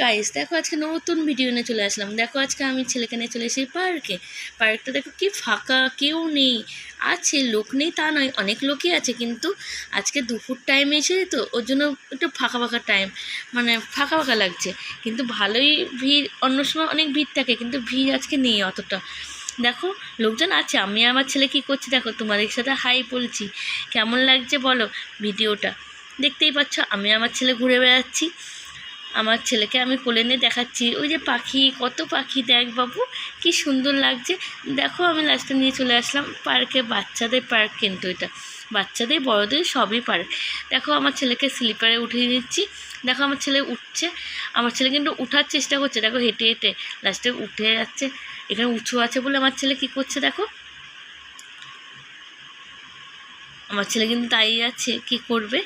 Guys দেখো আজকে নতুন ভিডিও নিয়ে চলে আসলাম। দেখো আজকে আমি ছেলেকে নিয়ে চলে এসেছি পার্কে। পার্কটা দেখো কি ফাঁকা, কেউ নেই। আছে, লোক নেই তা নয়, অনেক লোকই আছে কিন্তু আজকে দুপুর টাইমে এসেছি তো, ওর জন্য একটু ফাঁকা ফাঁকা টাইম মানে ফাঁকা ফাঁকা লাগছে। কিন্তু ভালোই ভিড়, অন্য সময় অনেক ভিড় থাকে, কিন্তু ভিড় আজকে নেই অতটা। দেখো, লোকজন আছে, আমি আমার ছেলে কী করছি দেখো, তোমাদের সাথে হাই বলছি। কেমন লাগছে বলো ভিডিওটা দেখতেই পাচ্ছ, আমি আমার ছেলে ঘুরে বেড়াচ্ছি। আমার ছেলেকে আমি কোলে নিয়ে দেখাচ্ছি। ওই যে পাখি, কত পাখি, দেখ বাবু, কি সুন্দর লাগছে। দেখো আমি লাস্টে নিয়ে চলে আসলাম পার্কে বাচ্চাদের পার্ক কিন্তু এটা। বাচ্চাদের, বড়দের সবই পার্ক দেখো আমার ছেলেকে স্লিপারে উঠিয়ে দিচ্ছি। দেখো আমার ছেলে উঠছে। আমার ছেলে কিন্তু উঠার চেষ্টা করছে। দেখো হেঁটে হেঁটে লাস্টে উঠে যাচ্ছে। এখানে উঁচু আছে বলে আমার ছেলে কি করছে দেখো। আমার ছেলে কিন্তু তাই আছে। কি করবে?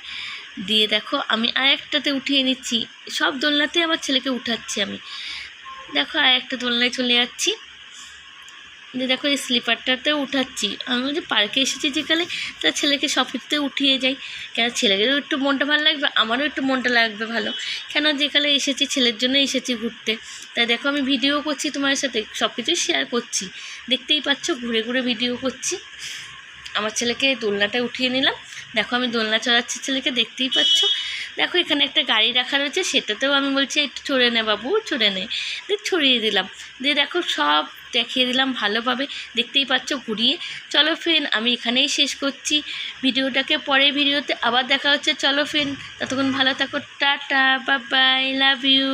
দিয়ে দেখো, আমি আর একটাতে উঠিয়ে নিচ্ছি। সব দোলনাতে আমার ছেলেকে উঠাচ্ছি আমি। দেখো আর একটা দোলনায় চলে যাচ্ছি। দিয়ে দেখো, এই স্লিপারটাতে উঠাচ্ছি। আমি বলছি, পার্কে এসেছি যেকালে তার ছেলেকে সব উঠিয়ে যাই। কেন ছেলেদেরও একটু মনটা ভালো লাগবে, আমারও একটু মনটা লাগবে ভালো। কেন যেকালে এসেছি, ছেলের জন্য এসেছি ঘুরতে। তাই দেখো, আমি ভিডিও করছি তোমার সাথে সব কিছুই শেয়ার করছি। দেখতেই পাচ্ছ, ঘুরে ঘুরে ভিডিও করছি। আমার ছেলেকে দোলনাটায় উঠিয়ে নিলাম। দেখো আমি দোলনা চড়াচ্ছি ছেলেকে, দেখতেই পাচ্ছ? দেখো এখানে একটা গাড়ি রাখা রয়েছে, সেটাতেও আমি বলছি একটু চড়ে নে বাবু, চড়ে নে। দিয়ে ছড়িয়ে দিলাম। দিয়ে দেখো সব দেখিয়ে দিলাম ভালোভাবে, দেখতেই পাচ্ছ ঘুরিয়ে। চলো ফ্রেন্ড, আমি এখানেই শেষ করছি ভিডিওটাকে। পরে ভিডিওতে আবার দেখা হচ্ছে। চলো ফ্রেন্ড, ততক্ষণ ভালো থাকো। টাটা বা বাই, লাভ ইউ।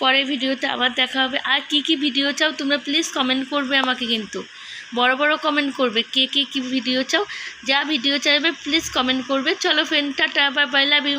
পরের ভিডিওতে আবার দেখা হবে। আর কি কি ভিডিও চাও তোমরা প্লিজ কমেন্ট করবে আমাকে কিন্তু। বড় বড় কমেন্ট করবে কে কে কি ভিডিও চাও। যা ভিডিও চাইবে প্লিজ কমেন্ট করবে। চলো friend tata bye bye love you